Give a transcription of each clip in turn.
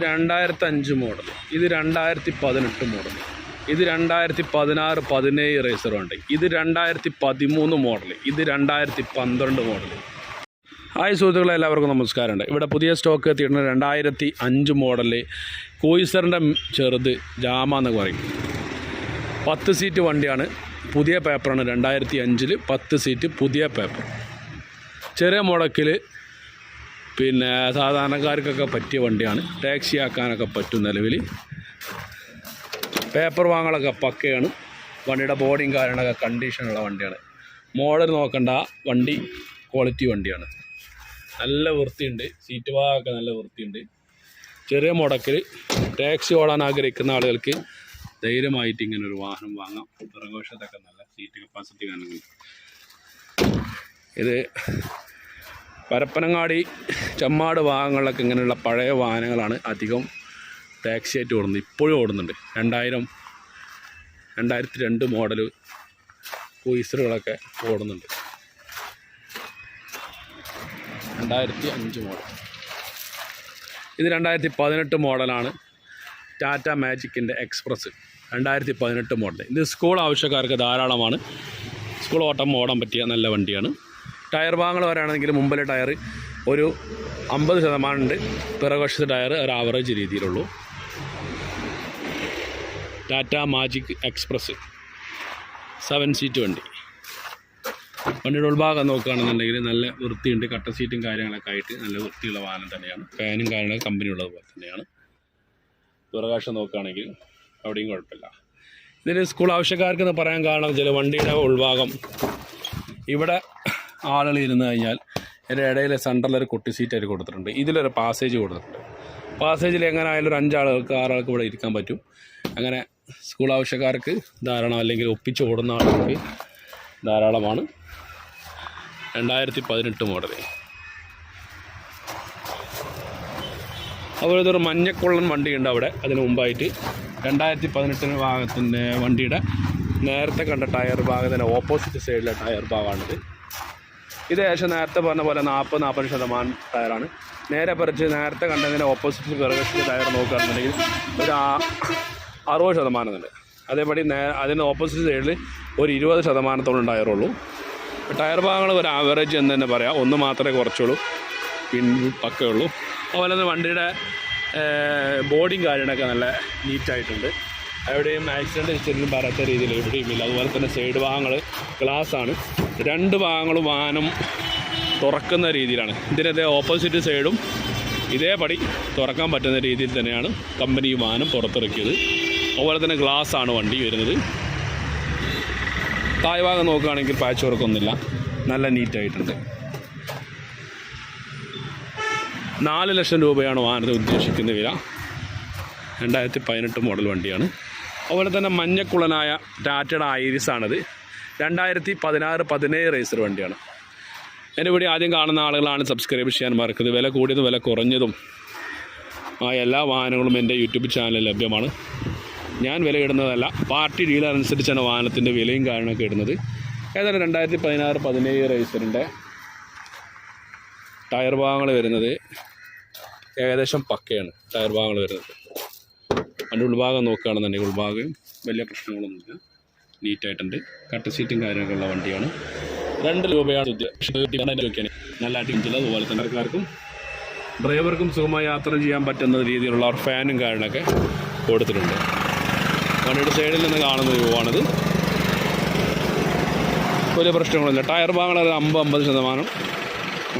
രണ്ടായിരത്തി അഞ്ച് മോഡൽ ഇത് രണ്ടായിരത്തി പതിനെട്ട് മോഡൽ ഇത് രണ്ടായിരത്തി പതിനാറ് പതിനേഴ് റേസർ ഉണ്ട്. ഇത് രണ്ടായിരത്തി പതിമൂന്ന് മോഡൽ ഇത് രണ്ടായിരത്തി പന്ത്രണ്ട് മോഡൽ ഹായ് സുഹൃത്തുക്കളെ എല്ലാവർക്കും നമസ്കാരമുണ്ട്. ഇവിടെ പുതിയ സ്റ്റോക്ക് എത്തിയിട്ടുണ്ട് രണ്ടായിരത്തി അഞ്ച് മോഡൽ കോയിസറിന്റെ ചെറുത് ജാമ എന്ന് പറയും. പത്ത് സീറ്റ് വണ്ടിയാണ്. പുതിയ പേപ്പറാണ് രണ്ടായിരത്തി അഞ്ചിൽ പത്ത് സീറ്റ് പുതിയ പേപ്പർ ചെറിയ മുടക്കിൽ പിന്നെ സാധാരണക്കാർക്കൊക്കെ പറ്റിയ വണ്ടിയാണ്. ടാക്സി ആക്കാനൊക്കെ പറ്റും നിലവിൽ പേപ്പർ വാങ്ങലൊക്കെ പക്കയാണ്. വണ്ടിയുടെ ബോഡിയും കാര്യങ്ങളൊക്കെ കണ്ടീഷനുള്ള വണ്ടിയാണ്. മോഡൽ നോക്കണ്ട വണ്ടി ക്വാളിറ്റി വണ്ടിയാണ്. നല്ല വൃത്തിയുണ്ട്. സീറ്റ് ഭാഗമൊക്കെ നല്ല വൃത്തിയുണ്ട്. ചെറിയ മുടക്കിൽ ടാക്സി ഓടാൻ ആഗ്രഹിക്കുന്ന ആളുകൾക്ക് ധൈര്യമായിട്ട് ഇങ്ങനെ ഒരു വാഹനം വാങ്ങാം. പിറകോശത്തൊക്കെ നല്ല സീറ്റ് കപ്പാസിറ്റി കാണുന്നുണ്ട്. ഇത് പരപ്പനങ്ങാടി ചമ്മാട് ഭാഗങ്ങളിലൊക്കെ ഇങ്ങനെയുള്ള പഴയ വാഹനങ്ങളാണ് അധികം ടാക്സി ആയിട്ട് ഓടുന്നത്. ഇപ്പോഴും ഓടുന്നുണ്ട്. രണ്ടായിരം രണ്ടായിരത്തി രണ്ട് മോഡൽ കുയിസറുകളൊക്കെ ഓടുന്നുണ്ട്. രണ്ടായിരത്തി അഞ്ച് മോഡൽ ഇത് രണ്ടായിരത്തി പതിനെട്ട് മോഡലാണ് ടാറ്റ മാജിക്കിന്റെ എക്സ്പ്രസ് രണ്ടായിരത്തി പതിനെട്ട് മോഡൽ ഇത് സ്കൂൾ ആവശ്യക്കാർക്ക് ധാരാളമാണ്. സ്കൂൾ ഓട്ടം ഓടാൻ പറ്റിയ നല്ല വണ്ടിയാണ്. ടയർ ഭാഗങ്ങൾ വരാണെങ്കിൽ മുമ്പിലെ ടയർ ഒരു അമ്പത് ശതമാനം ഉണ്ട്. പിറകുവശത്തെ ടയർ ഒരു average രീതിയിലുള്ളൂ. Tata magic express seven seat വണ്ടി. വണ്ടിയുടെ ഉൾഭാഗം നോക്കുകയാണെന്നുണ്ടെങ്കിൽ നല്ല വൃത്തിയുണ്ട്. കട്ട സീറ്റും കാര്യങ്ങളൊക്കെ ആയിട്ട് നല്ല വൃത്തിയുള്ള വാഹനം തന്നെയാണ്. ഫാനും കാര്യങ്ങളൊക്കെ കമ്പനി ഉള്ളതുപോലെ തന്നെയാണ്. പിറകാശം നോക്കുകയാണെങ്കിൽ അവിടെയും കുഴപ്പമില്ല. ഇതിൽ സ്കൂൾ ആവശ്യക്കാർക്ക് എന്ന് പറയാൻ കാരണം ചില വണ്ടിയുടെ ഉൾഭാഗം ഇവിടെ ആളുകൾ ഇരുന്ന് കഴിഞ്ഞാൽ എന്റെ ഇടയിൽ സെന്ററിൽ ഒരു കുട്ടി സീറ്റ് അവർ കൊടുത്തിട്ടുണ്ട്. ഇതിലൊരു പാസേജ് കൊടുത്തിട്ടുണ്ട്. പാസേജിൽ എങ്ങനെ ആയാലും ഒരു അഞ്ചാളുകൾക്ക് ആറാൾക്ക് ഇവിടെ ഇരിക്കാൻ പറ്റും. അങ്ങനെ സ്കൂൾ ആവശ്യക്കാർക്ക് ധാരാളം അല്ലെങ്കിൽ ഒപ്പിച്ച് ഓടുന്ന ആളുകൾക്ക് ധാരാളമാണ്. രണ്ടായിരത്തി പതിനെട്ട് മോഡൽ അതുപോലെ ഇതൊരു മഞ്ഞക്കൊള്ളൻ വണ്ടിയുണ്ട് അവിടെ. അതിന് മുമ്പായിട്ട് രണ്ടായിരത്തി പതിനെട്ടിന് ഭാഗത്തിന്റെ വണ്ടിയുടെ നേരത്തെ കണ്ട ടയർ ഭാഗത്തിന്റെ ഓപ്പോസിറ്റ് സൈഡിലെ ടയർ ഭാഗമാണിത്. ഇത് ഏകദേശം നേരത്തെ പറഞ്ഞ പോലെ നാൽപ്പത് നാൽപ്പത് ശതമാനം ടയറാണ്. നേരെ പറിച്ച് നേരത്തെ കണ്ടതിന്റെ ഓപ്പോസിറ്റ് പിറകശിന്റെ ടയർ നോക്കുകയാണെന്നുണ്ടെങ്കിൽ ഒരു അറുപത് ശതമാനം ഉണ്ട് അതേപടി നേ അതിന്റെ ഓപ്പോസിറ്റ് സൈഡിൽ ഒരു ഇരുപത് ശതമാനത്തോളം ടയറുള്ളൂ. ടയർ ഭാഗങ്ങൾ ഒരു ആവറേജ് എന്ന് തന്നെ പറയാം. ഒന്ന് മാത്രമേ കുറച്ചുള്ളൂ. പിൻ പക്കയുള്ളൂ അതുപോലെ തന്നെ വണ്ടിയുടെ ബോഡിയും കാര്യങ്ങളൊക്കെ നല്ല നീറ്റായിട്ടുണ്ട് എവിടെയും ആക്സിഡന്റ് ഹിസ്റ്ററിലും പറയാത്ത രീതിയിൽ എവിടെയും ഇല്ല. അതുപോലെ തന്നെ സൈഡ് ഭാഗങ്ങൾ ഗ്ലാസ് ആണ്. രണ്ട് ഭാഗങ്ങളും വാനം തുറക്കുന്ന രീതിയിലാണ്. ഇതിനതേ ഓപ്പോസിറ്റ് സൈഡും ഇതേപടി തുറക്കാൻ പറ്റുന്ന രീതിയിൽ തന്നെയാണ് കമ്പനി വാനം പുറത്തിറക്കിയത്. അതുപോലെ തന്നെ ഗ്ലാസ് ആണ് വണ്ടി വരുന്നത്. താഴ്ഭാഗം നോക്കുകയാണെങ്കിൽ പാച്ച് വർക്കൊന്നുമില്ല നല്ല നീറ്റായിട്ടുണ്ട് നാല് ലക്ഷം രൂപയാണ് വാഹനത്തിന് ഉദ്ദേശിക്കുന്ന വില. രണ്ടായിരത്തി പതിനെട്ട് മോഡൽ വണ്ടിയാണ്. അതുപോലെ തന്നെ മഞ്ഞക്കുളനായ ടാറ്റയുടെ ഐരിസ് ആണത് രണ്ടായിരത്തി പതിനാറ് പതിനേഴ് റേസർ വണ്ടിയാണ്. എന്റെ വീഡിയോ ആദ്യം കാണുന്ന ആളുകളാണ് സബ്സ്ക്രൈബ് ചെയ്യാൻ മറക്കുന്നത് വില കൂടിയതും വില കുറഞ്ഞതും ആ എല്ലാ വാഹനങ്ങളും എന്റെ യൂട്യൂബ് ചാനലിൽ ലഭ്യമാണ്. ഞാൻ വില ഇടുന്നതല്ല പാർട്ടി ഡീലർ അനുസരിച്ചാണ് വാഹനത്തിന്റെ വിലയും കാര്യങ്ങളൊക്കെ ഇടുന്നത്. ഏതായാലും രണ്ടായിരത്തി പതിനാറ് പതിനേഴ് റേസറിന്റെ ടയർ ഭാഗങ്ങൾ വരുന്നത് ഏകദേശം പക്കയാണ് ടയർ ഭാഗങ്ങൾ വരുന്നത്. അതിന്റെ ഉൾഭാഗം നോക്കുകയാണെന്നുണ്ടെങ്കിൽ ഉൾഭാഗം വലിയ പ്രശ്നങ്ങളൊന്നുമില്ല. നീറ്റായിട്ടുണ്ട് കട്ട് സീറ്റും കാര്യങ്ങളൊക്കെ ഉള്ള വണ്ടിയാണ്. രണ്ട് രൂപയാണ് ഉദ്ദേശിക്കുന്നത് നല്ല അടിച്ചില്ല അതുപോലെ തന്നെ ആൾക്കാർക്കും ഡ്രൈവർക്കും സുഖമായി യാത്ര ചെയ്യാൻ പറ്റുന്ന രീതിയിലുള്ള ഒരു ഫാനും കാര്യങ്ങളൊക്കെ കൊടുത്തിട്ടുണ്ട്. വണ്ടിയുടെ സൈഡിൽ നിന്ന് കാണുന്ന രൂപമാണിത് വലിയ പ്രശ്നങ്ങളില്ല ടയർ ഭാഗങ്ങൾ അമ്പത് അമ്പത് ശതമാനം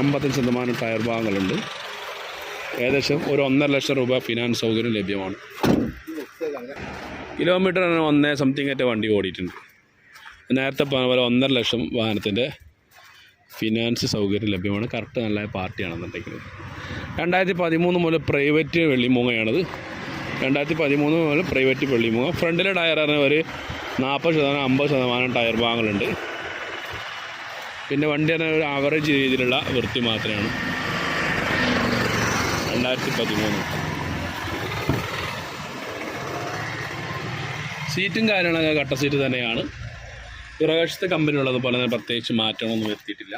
അമ്പത്തഞ്ച് ശതമാനം ടയർ ഭാഗങ്ങളുണ്ട്. ഏകദേശം ഒരു ഒന്നര ലക്ഷം രൂപ ഫിനാൻസ് സൗകര്യം ലഭ്യമാണ്. കിലോമീറ്ററിന് ഒന്നേ സംതിങ് ആയിട്ട് വണ്ടി ഓടിയിട്ടുണ്ട്. നേരത്തെ പറഞ്ഞ പോലെ ഒന്നര ലക്ഷം വാഹനത്തിന്റെ ഫിനാൻസ് സൗകര്യം ലഭ്യമാണ്. കറക്റ്റ് നല്ല പാർട്ടിയാണെന്നുണ്ടെങ്കിൽ. രണ്ടായിരത്തി പതിമൂന്ന് മുതൽ പ്രൈവറ്റ് വെള്ളിമൂങ്ങയാണത്. രണ്ടായിരത്തി പതിമൂന്ന് മുതൽ പ്രൈവറ്റ് വെള്ളിമൂങ്ങ. ഫ്രണ്ടിലെ ടയറിന് ഒരു നാൽപ്പത് ശതമാനം അമ്പത് ശതമാനം ടയർ ഭാഗങ്ങളുണ്ട്. പിന്നെ വണ്ടി തന്നെ ഒരു ആവറേജ് രീതിയിലുള്ള വൃത്തി മാത്രമാണ്. രണ്ടായിരത്തി പതിമൂന്ന് സീറ്റും കാര്യങ്ങളൊക്കെ കട്ട സീറ്റ് തന്നെയാണ്. പിറകശത്തെ കമ്പനി ഉള്ളതുപോലെ തന്നെ പ്രത്യേകിച്ച് മാറ്റമൊന്നും വരുത്തിയിട്ടില്ല.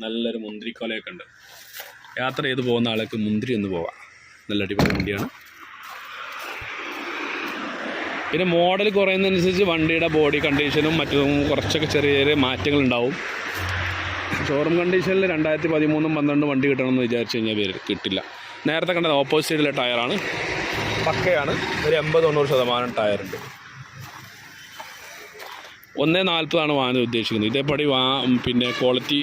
നല്ലൊരു മുന്തിരിക്കൊലയൊക്കെ ഉണ്ട്. യാത്ര ചെയ്ത് പോകുന്ന ആൾക്ക് മുന്തിരി ഒന്ന് പോവാം. നല്ല അടിപൊളി വണ്ടിയാണ്. പിന്നെ മോഡൽ കുറയുന്നതനുസരിച്ച് വണ്ടിയുടെ ബോഡി കണ്ടീഷനും മറ്റും കുറച്ചൊക്കെ ചെറിയ ചെറിയ മാറ്റങ്ങൾ ഉണ്ടാവും. ഷോറൂം കണ്ടീഷനിൽ രണ്ടായിരത്തി പതിമൂന്നും പന്ത്രണ്ടും വണ്ടി കിട്ടണമെന്ന് വിചാരിച്ചു കഴിഞ്ഞാൽ പേര് കിട്ടില്ല. നേരത്തെ കണ്ടത് ഓപ്പോസിറ്റിലെ ടയറാണ് പക്കയാണ്. ഒരു എൺപത് തൊണ്ണൂറ് ശതമാനം ടയറുണ്ട് ഒന്നേ നാൽപ്പതാണ് വാഹനം ഉദ്ദേശിക്കുന്നത്. ഇതേപടി വാ പിന്നെ ക്വാളിറ്റി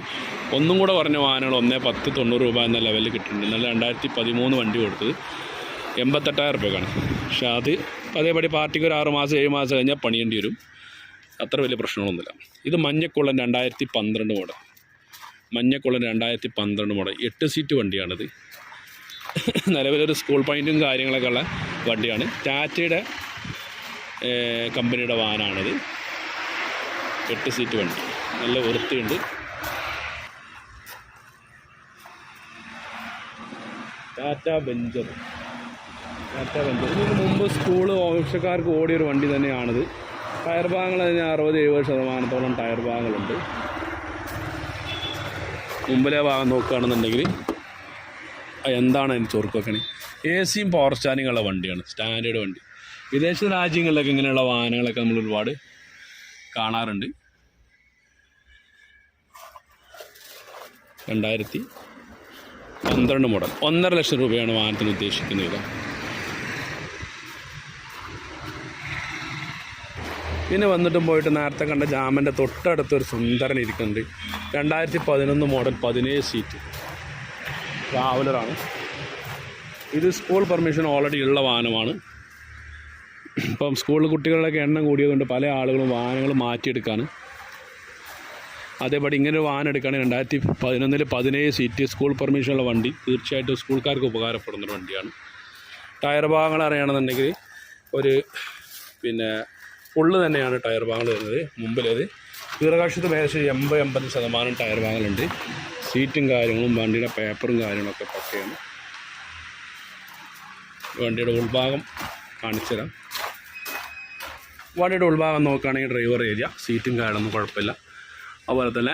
ഒന്നും കൂടെ പറഞ്ഞ വാഹനങ്ങൾ ഒന്നേ പത്ത് തൊണ്ണൂറ് രൂപ എന്ന ലെവലിൽ കിട്ടുന്നുണ്ട്. എന്നാൽ രണ്ടായിരത്തി പതിമൂന്ന് വണ്ടി കൊടുത്തത് എൺപത്തെട്ടായിരം റുപ്യക്കാണ് പക്ഷേ അത് അതേപടി പാർട്ടിക്ക് ഒരു ആറ് മാസം ഏഴ് മാസം കഴിഞ്ഞാൽ പണിയേണ്ടി വരും. അത്ര വലിയ പ്രശ്നങ്ങളൊന്നുമില്ല. ഇത് മഞ്ഞക്കുള്ളൻ രണ്ടായിരത്തി പന്ത്രണ്ട് മോഡൽ മഞ്ഞക്കുള്ളൻ രണ്ടായിരത്തി പന്ത്രണ്ട് മോഡൽ എട്ട് സീറ്റ് വണ്ടിയാണിത്. നിലവിലൊരു സ്കൂൾ പോയിന്റും കാര്യങ്ങളൊക്കെ ഉള്ള വണ്ടിയാണ്. ടാറ്റയുടെ കമ്പനിയുടെ വാഹനമാണിത് എട്ട് സീറ്റ് വണ്ടി നല്ല വൃത്തിയുണ്ട്. ടാറ്റ ബെഞ്ചർ ടാറ്റ ബെഞ്ചർ ഇതിന് മുമ്പ് സ്കൂൾ ഓഫീസക്കാർക്ക് ഓടിയൊരു വണ്ടി തന്നെയാണിത്. ടയർ ഭാഗങ്ങൾ അതിന് അറുപത് എഴുപത് ശതമാനത്തോളം ടയർ ഭാഗങ്ങളുണ്ട്. മുമ്പിലെ ഭാഗം നോക്കുകയാണെന്നുണ്ടെങ്കിൽ എന്താണ് അതിന് ചൊറുക്കൊക്കെ എ സിയും പവർ സ്റ്റാൻഡിങ് ഉള്ള വണ്ടിയാണ്. സ്റ്റാൻഡേർഡ് വണ്ടി. വിദേശ രാജ്യങ്ങളിലൊക്കെ ഇങ്ങനെയുള്ള വാഹനങ്ങളൊക്കെ നമ്മൾ ഒരുപാട് കാണാറുണ്ട്. രണ്ടായിരത്തി പന്ത്രണ്ട് മോഡൽ. ഒന്നര ലക്ഷം രൂപയാണ് വാഹനത്തിന് ഉദ്ദേശിക്കുന്നത് പിന്നെ വന്നിട്ടും പോയിട്ട് നേരത്തെ കണ്ട ജാമന്റെ തൊട്ടടുത്തൊരു സുന്ദരൻ ഇരിക്കുന്നുണ്ട്. രണ്ടായിരത്തി പതിനൊന്ന് മോഡൽ പതിനേഴ് സീറ്റ്. ട്രാവലറാണ്. ഇത് സ്കൂൾ പെർമിഷൻ ഓൾറെഡി ഉള്ള വാഹനമാണ്. ഇപ്പം സ്കൂളിൽ കുട്ടികളുടെയൊക്കെ എണ്ണം കൂടിയതുകൊണ്ട് പല ആളുകളും വാഹനങ്ങൾ മാറ്റിയെടുക്കാണ്. അതേപടി ഇങ്ങനെ ഒരു വാഹനം എടുക്കുകയാണെങ്കിൽ രണ്ടായിരത്തി പതിനൊന്നിൽ പതിനേഴ് സീറ്റ് സ്കൂൾ പെർമിഷനുള്ള വണ്ടി തീർച്ചയായിട്ടും സ്കൂൾക്കാർക്ക് ഉപകാരപ്പെടുന്നൊരു വണ്ടിയാണ്. ടയർ ഭാഗങ്ങൾ അറിയണമെന്നുണ്ടെങ്കിൽ ഒരു പിന്നെ ഫുള്ള് തന്നെയാണ് ടയർ ഭാഗങ്ങൾ വരുന്നത് മുമ്പിലേത്. കീറകാശത്ത് ഏകദേശം എൺപത് എൺപത് ശതമാനം ടയർ ഭാഗങ്ങളുണ്ട്. സീറ്റും കാര്യങ്ങളും വണ്ടിയുടെ പേപ്പറും കാര്യങ്ങളൊക്കെ പക്കയാണ്. വണ്ടിയുടെ ഉൾഭാഗം കാണിച്ചു തരാം. വണ്ടിയുടെ ഉൾഭാഗം നോക്കുകയാണെങ്കിൽ ഡ്രൈവർ ഏരിയ സീറ്റും കാര്യമൊന്നും കുഴപ്പമില്ല. അതുപോലെ തന്നെ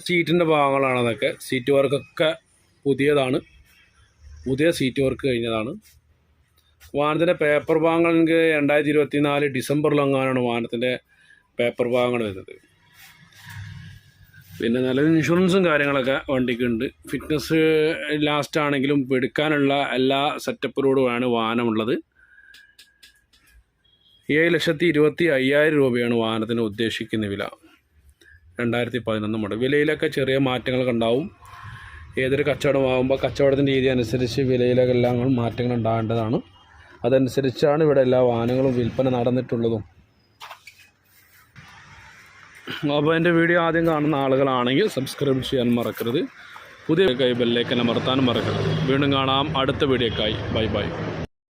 സീറ്റിന്റെ ഭാഗങ്ങളാണ് അതൊക്കെ. സീറ്റ് വർക്കൊക്കെ പുതിയതാണ്. പുതിയ സീറ്റ് വർക്ക് കഴിഞ്ഞതാണ്. വാഹനത്തിന്റെ പേപ്പർ ഭാഗങ്ങൾ എനിക്ക് രണ്ടായിരത്തി ഇരുപത്തി നാല് ഡിസംബറിലെങ്ങാനാണ് വാഹനത്തിന്റെ പേപ്പർ ഭാഗങ്ങൾ വരുന്നത്? പിന്നെ നല്ല ഇൻഷുറൻസും കാര്യങ്ങളൊക്കെ വണ്ടിക്ക് ഉണ്ട് ഫിറ്റ്നസ് ലാസ്റ്റ് ആണെങ്കിലും എടുക്കാനുള്ള എല്ലാ സെറ്റപ്പിലൂടെയാണ് വാഹനമുള്ളത്. ഏഴ് ലക്ഷത്തി ഇരുപത്തി അയ്യായിരം രൂപയാണ് വാഹനത്തിന് ഉദ്ദേശിക്കുന്ന വില. രണ്ടായിരത്തി പതിനൊന്ന് മോഡൽ വിലയിലൊക്കെ ചെറിയ മാറ്റങ്ങൾ ഉണ്ടാവും. ഏതൊരു കച്ചവടമാകുമ്പോൾ കച്ചവടത്തിന്റെ രീതി അനുസരിച്ച് വിലയിലൊക്കെ എല്ലാം മാറ്റങ്ങൾ ഉണ്ടാകേണ്ടതാണ്. അതനുസരിച്ചാണ് ഇവിടെ എല്ലാ വാഹനങ്ങളും വിൽപ്പന നടന്നിട്ടുള്ളതും. അപ്പോൾ എന്റെ വീഡിയോ ആദ്യം കാണുന്ന ആളുകളാണെങ്കിൽ സബ്സ്ക്രൈബ് ചെയ്യാൻ മറക്കരുത്. പുതിയ കൈ ബെല്ലേക്കൻ അമർത്താനും മറക്കരുത്. വീണ്ടും കാണാം. അടുത്ത വീഡിയോക്കായി ബൈ ബൈ.